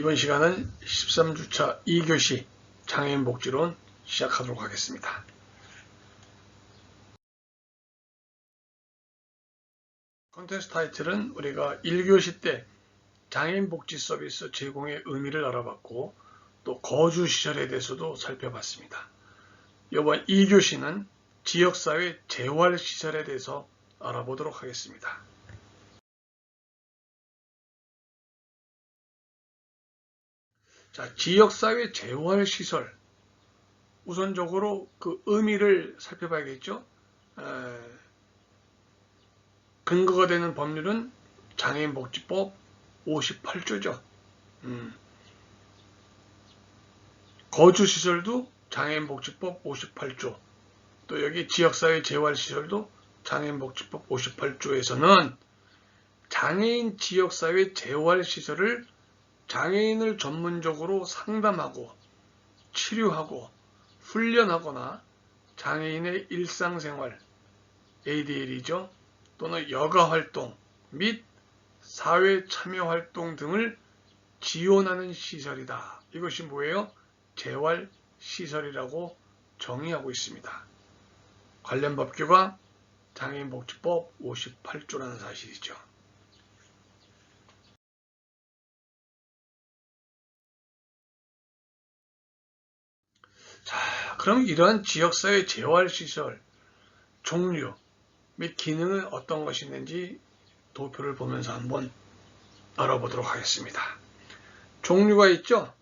이번 시간은 13주차 2교시 장애인 복지론 시작하도록 하겠습니다. 컨텐츠 타이틀은 우리가 1교시 때 장애인 복지 서비스 제공의 의미를 알아봤고 또 거주 시설에 대해서도 살펴봤습니다. 이번 2교시는 지역사회 재활 시설에 대해서 알아보도록 하겠습니다. 자, 지역사회 재활시설. 우선적으로 그 의미를 살펴봐야겠죠. 에, 근거가 되는 법률은 장애인 복지법 58조죠. 음. 거주시설도 장애인복지법 58조. 또 여기 지역사회 재활시설도 장애인복지법 58조에서는 장애인 지역사회 재활시설을 장애인을 전문적으로 상담하고 치료하고 훈련하거나 장애인의 일상생활, ADL이죠. 또는 여가활동 및 사회 참여활동 등을 지원하는 시설이다. 이것이 뭐예요? 재활시설이라고 정의하고 있습니다. 관련 법규가 장애인복지법 58조라는 사실이죠. 자, 그럼 이러한 지역사회 재활시설 종류 및 기능은 어떤 것이 있는지 도표를 보면서 한번 알아보도록 하겠습니다. 종류가 있죠?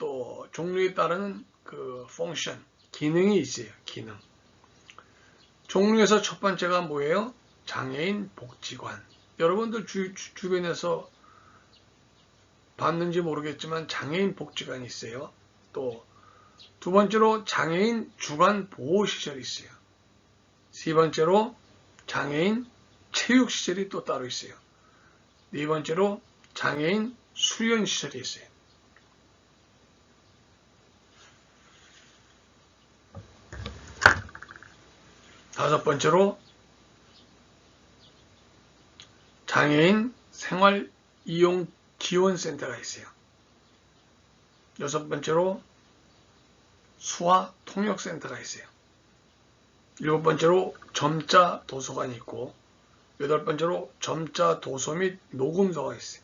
또 종류에 따른 그 펑션, 기능이 있어요. 기능. 종류에서 첫 번째가 뭐예요? 장애인 복지관. 여러분들 주, 주, 변에서 봤는지 모르겠지만 장애인 복지관이 있어요. 또 두 번째로 장애인 주간 보호 시설이 있어요. 세 번째로 장애인 체육 시설이 또 따로 있어요. 네 번째로 장애인 수련 시설이 있어요. 다섯 번째로 장애인 생활 이용 지원센터가 있어요. 여섯 번째로 수화 통역센터가 있어요. 일곱 번째로 점자 도서관이 있고 여덟 번째로 점자 도서 및 녹음서가 있어요.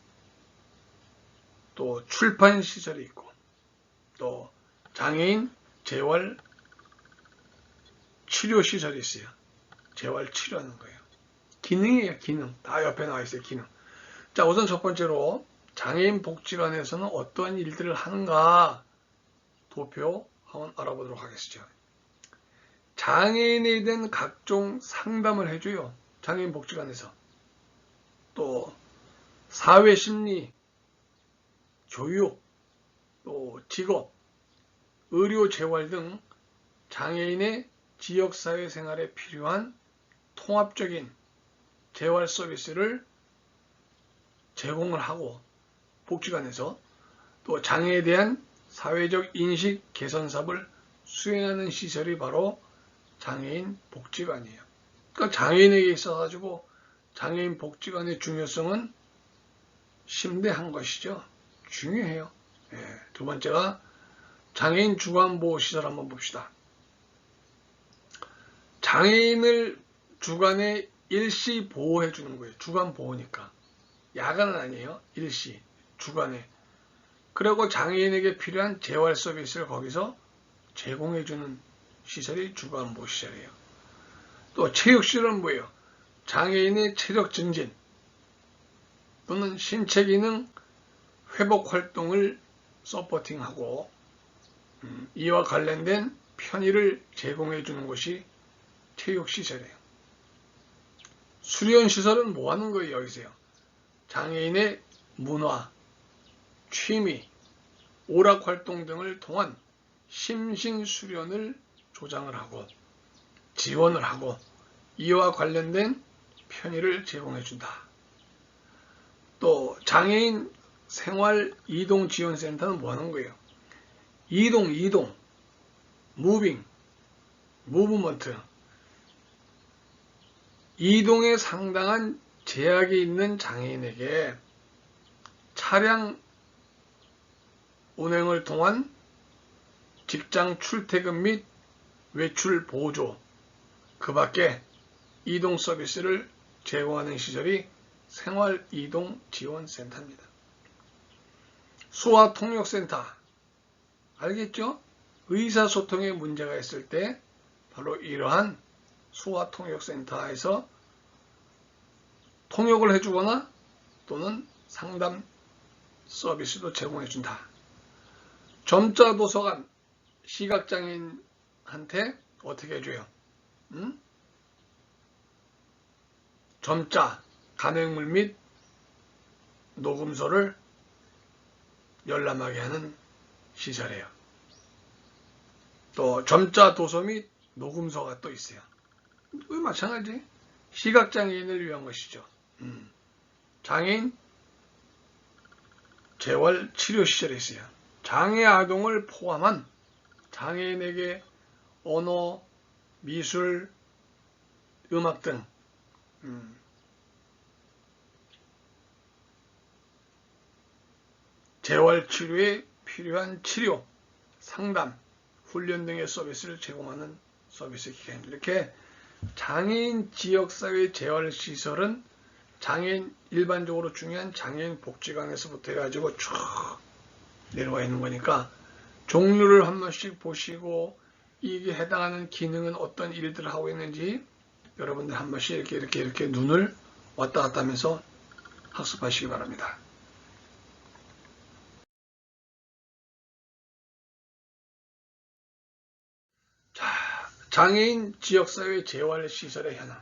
또 출판 시설이 있고 또 장애인 재활 치료 시설이 있어요. 재활 치료하는 거예요. 기능이에요, 기능. 다 옆에 나와 있어요, 기능. 자, 우선 첫 번째로 장애인 복지관에서는 어떠한 일들을 하는가 도표 한번 알아보도록 하겠습니다. 장애인에 대한 각종 상담을 해줘요. 장애인 복지관에서. 또 사회심리, 교육, 또 직업, 의료 재활 등 장애인의 지역사회 생활에 필요한 통합적인 재활 서비스를 제공을 하고 복지관에서 또 장애에 대한 사회적 인식 개선 사업을 수행하는 시설이 바로 장애인 복지관이에요. 그러니까 장애인에게 있어 가지고 장애인 복지관의 중요성은 심대한 것이죠. 중요해요. 예, 두 번째가 장애인 주간보호 시설 한번 봅시다. 장애인을 주간에 일시 보호해 주는 거예요. 주간 보호니까. 야간은 아니에요. 일시. 주간에. 그리고 장애인에게 필요한 재활 서비스를 거기서 제공해 주는 시설이 주간 보호 시설이에요. 또 체육시설은 뭐예요? 장애인의 체력 증진 또는 신체 기능 회복 활동을 서포팅하고 음, 이와 관련된 편의를 제공해 주는 것이 체육시설이에요. 수련시설은 뭐 하는 거예요, 여기서요? 장애인의 문화, 취미, 오락활동 등을 통한 심신수련을 조장을 하고 지원을 하고 이와 관련된 편의를 제공해 준다. 또 장애인 생활 이동 지원센터는 뭐 하는 거예요? 이동, 이동, 무빙, 무브먼트, 이동에 상당한 제약이 있는 장애인에게 차량 운행을 통한 직장 출퇴근 및 외출 보조, 그 밖에 이동 서비스를 제공하는 시설이 생활이동지원센터입니다. 수화통역센터, 알겠죠? 의사소통에 문제가 있을 때 바로 이러한 수화통역센터에서 통역을 해주거나 또는 상담 서비스도 제공해준다. 점자 도서관 시각장애인한테 어떻게 해줘요? 응? 점자 간행물 및 녹음소를 열람하게 하는 시설이에요. 또 점자 도서 및 녹음서가 또 있어요. 그 마찬가지 시각장애인을 위한 것이죠. 음. 장애인 재활 치료 시설이 있어요. 장애 아동을 포함한 장애인에게 언어, 미술, 음악 등 음, 재활 치료에 필요한 치료, 상담, 훈련 등의 서비스를 제공하는 서비스 기관입니다. 이렇게 장애인 지역사회 재활시설은 장애인 일반적으로 중요한 장애인 복지관에서부터 해가지고 쭉 내려와 있는 거니까 종류를 한 번씩 보시고 이게 해당하는 기능은 어떤 일들을 하고 있는지 여러분들 한 번씩 이렇게 이렇게 이렇게 눈을 왔다 갔다 하면서 학습하시기 바랍니다. 자, 장애인 지역사회 재활시설의 현황.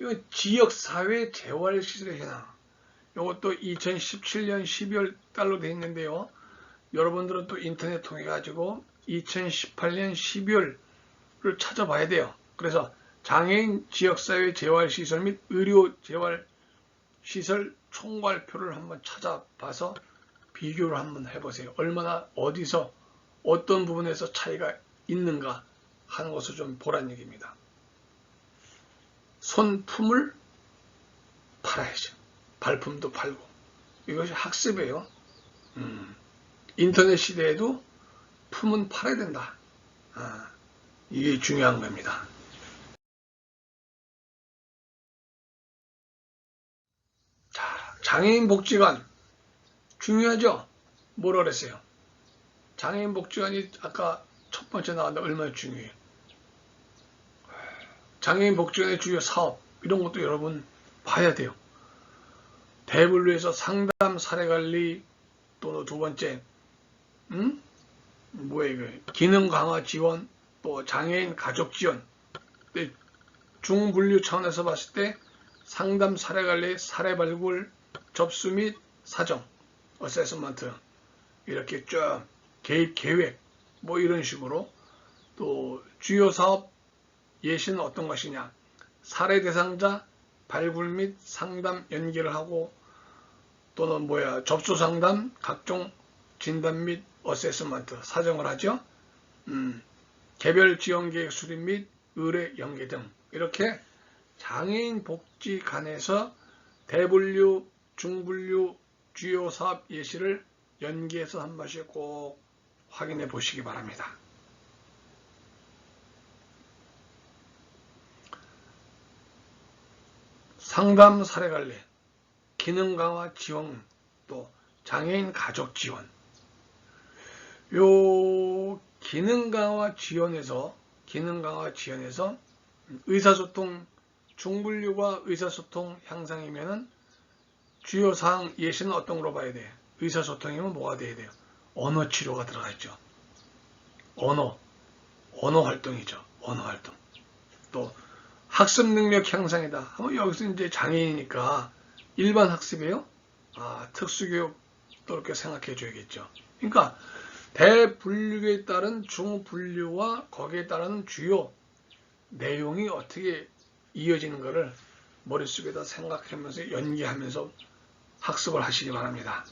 이거 지역사회 재활시설의 현황. 이것도 2017년 12월 달로 되어 있는데요. 여러분들은 또 인터넷 통해 가지고 2018년 12월을 찾아봐야 돼요. 그래서 장애인 지역사회 재활시설 및 의료 재활시설 총괄표를 한번 찾아봐서 비교를 한번 해보세요. 얼마나 어디서 어떤 부분에서 차이가 있는가 하는 것을 좀 보란 얘기입니다. 손품을 팔아야죠. 발품도 팔고. 이것이 학습이에요. 음. 인터넷 시대에도 품은 팔아야 된다. 아, 이게 중요한 겁니다. 자, 장애인 복지관. 중요하죠? 뭐라 그랬어요? 장애인 복지관이 아까 첫 번째 나왔는데 얼마나 중요해요. 장애인 복지관의 주요 사업 이런 것도 여러분 봐야 돼요. 대분류에서 상담 사례 관리 또는 두 번째 음? 뭐야 이거? 기능 강화 지원 또 장애인 가족 지원. 중분류 차원에서 봤을 때 상담 사례 관리 사례 발굴 접수 및 사정 어세스먼트 이렇게 쭉 개입 계획 뭐 이런 식으로 또 주요 사업 예시는 어떤 것이냐? 사례 대상자 발굴 및 상담 연계를 하고 또는 뭐야? 접수 상담 각종 진단 및 어세스먼트 사정을 하죠. 음, 개별 지원 계획 수립 및 의뢰 연계 등 이렇게 장애인 복지관에서 대분류, 중분류 주요 사업 예시를 연계해서 한 번씩 꼭 확인해 보시기 바랍니다. 상담 사례 관리, 기능 강화 지원, 또 장애인 가족 지원. 요 기능 강화 지원에서 기능 강화 지원에서 의사소통 중분류와 의사소통 향상이면은 주요 사항 예시는 어떤 걸로 봐야 돼? 의사소통이면 뭐가 돼야 돼요? 언어 치료가 들어가 있죠. 언어, 언어 활동이죠. 언어 활동. 또 학습 능력 향상이다. 하면 여기서 이제 장애인이니까 일반 학습이에요? 아, 특수교육도 이렇게 생각해 줘야겠죠. 그러니까 대분류에 따른 중분류와 거기에 따른 주요 내용이 어떻게 이어지는 것을 머릿속에다 생각하면서 연기하면서 학습을 하시기 바랍니다.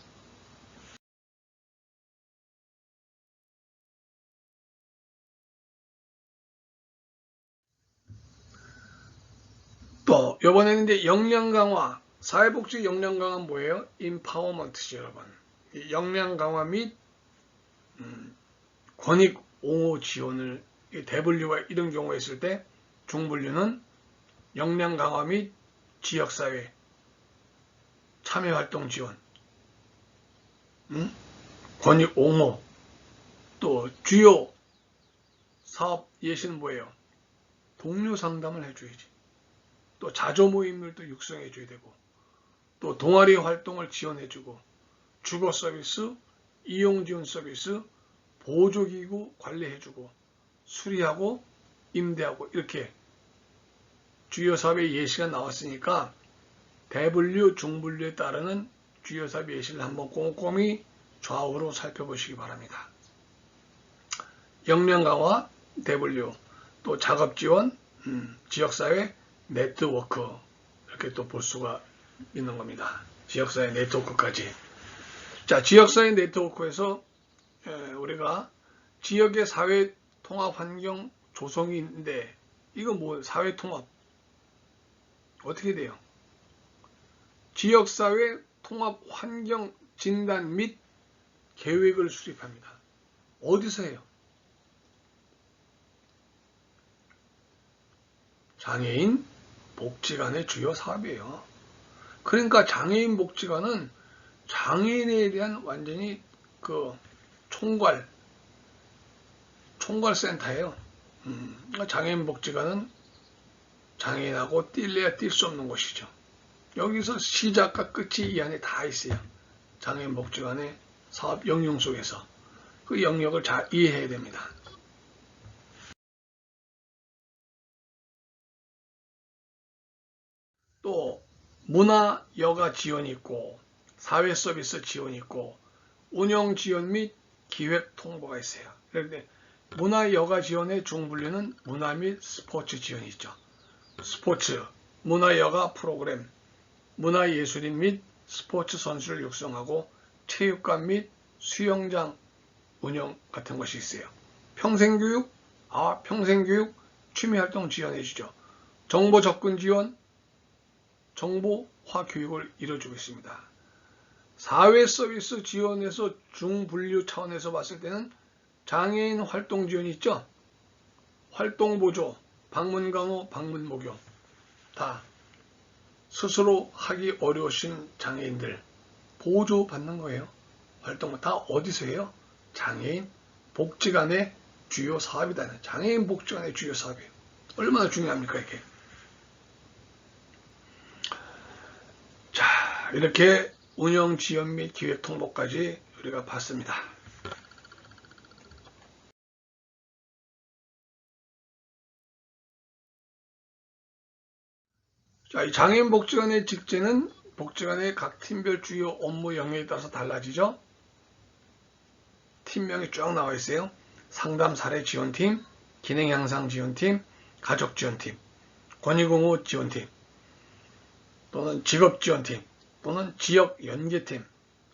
또 이번에는 이제 역량 강화, 사회복지 역량 강화 뭐예요? 인파워먼트죠, 여러분. 역량 강화 및 권익 옹호 지원을 대분류가 이런 경우에 있을 때 중분류는 역량 강화 및 지역사회 참여활동 지원 응? 권익 옹호 또 주요 사업 예시는 뭐예요? 동료 상담을 해줘야지. 또 자조 모임들도 육성해 줘야 되고 또 동아리 활동을 지원해주고 주거 서비스, 이용 지원 서비스, 보조기구 관리해주고 수리하고 임대하고 이렇게 주요 사업의 예시가 나왔으니까 대분류, 중분류에 따르는 주요 사업의 예시를 한번 꼼꼼히 좌우로 살펴보시기 바랍니다. 역량 강화, 대분류, 또 작업 지원, 음, 지역사회, 네트워크 이렇게 또 볼 수가 있는 겁니다. 지역사회 네트워크까지. 자, 지역사회 네트워크에서 에, 우리가 지역의 사회 통합 환경 조성이 있는데 이거 뭐 사회 통합 어떻게 돼요? 지역 사회 통합 환경 진단 및 계획을 수립합니다. 어디서 해요? 장애인 복지관의 주요 사업이에요. 그러니까 장애인 복지관은 장애인에 대한 완전히 그 총괄, 총괄센터예요. 음, 그러니까 장애인 복지관은 장애인하고 뛸래야 뛸 수 없는 곳이죠. 여기서 시작과 끝이 이 안에 다 있어요. 장애인 복지관의 사업 영역 속에서 그 영역을 잘 이해해야 됩니다. 또 문화 여가 지원이 있고 사회 서비스 지원이 있고 운영 지원 및 기획 통보가 있어요. 그런데 문화 여가 지원의 중분류는 문화 및 스포츠 지원이 있죠. 스포츠, 문화 여가 프로그램, 문화 예술인 및 스포츠 선수를 육성하고 체육관 및 수영장 운영 같은 것이 있어요. 평생교육, 아 평생교육 취미활동 지원해 주죠. 정보 접근 지원, 정보화 교육을 이뤄주고 있습니다. 사회 서비스 지원에서 중분류 차원에서 봤을 때는 장애인 활동 지원이 있죠. 활동 보조, 방문 강호, 방문 목욕 다 스스로 하기 어려우신 장애인들 보조 받는 거예요. 활동 다 어디서 해요? 장애인 복지관의 주요 사업이다. 장애인 복지관의 주요 사업이에요. 얼마나 중요합니까 이게? 자 이렇게 운영 지원 및 기획 통보까지 우리가 봤습니다. 자, 이 장애인 복지관의 직제는 복지관의 각 팀별 주요 업무 영역에 따라서 달라지죠. 팀명이 쭉 나와 있어요. 상담 사례 지원팀, 기능 향상 지원팀, 가족 지원팀, 권익공호 지원팀, 또는 직업 지원팀, 또는 지역 연계팀,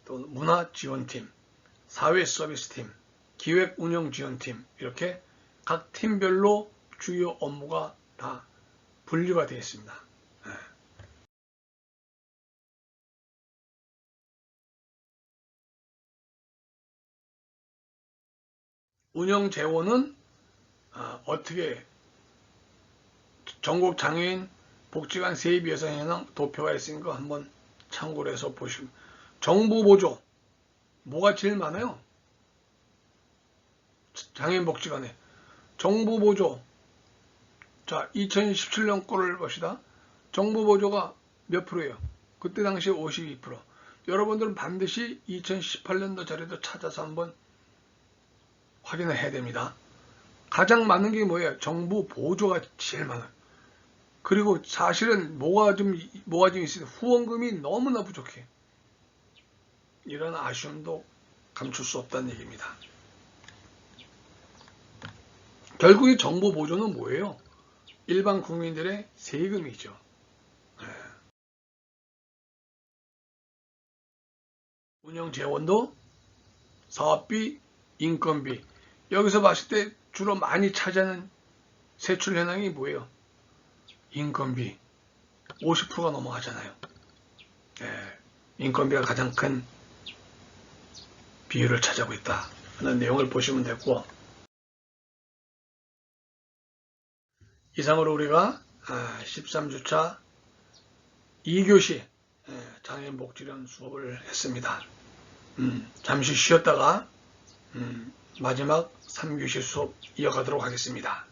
또는 문화 지원팀, 사회 서비스팀, 기획 운영 지원팀 이렇게 각 팀별로 주요 업무가 다 분류가 되어 있습니다. 네. 운영 재원은 아, 어떻게 전국 장애인 복지관 세입 예산에는 도표가 있으니까 한번 참고를 해서 보시면 정부 보조 뭐가 제일 많아요? 장애인 복지관에 정부 보조 자 2017년 거를 봅시다 정부 보조가 몇 프로예요? 그때 당시 52% 여러분들은 반드시 2018년도 자료도 찾아서 한번 확인을 해야 됩니다. 가장 많은 게 뭐예요? 정부 보조가 제일 많아요. 그리고 사실은 뭐가 좀, 뭐가 좀 있어요. 후원금이 너무나 부족해. 이런 아쉬움도 감출 수 없다는 얘기입니다. 결국 이 정보 보조는 뭐예요? 일반 국민들의 세금이죠. 네. 운영 재원도 사업비, 인건비. 여기서 봤을 때 주로 많이 차지하는 세출 현황이 뭐예요? 인건비 50%가 넘어가잖아요. 예, 인건비가 가장 큰 비율을 차지하고 있다 하는 내용을 보시면 되고 이상으로 우리가 아, 13주차 2교시 예, 장애인 복지련 수업을 했습니다. 음, 잠시 쉬었다가 음, 마지막 3교시 수업 이어가도록 하겠습니다.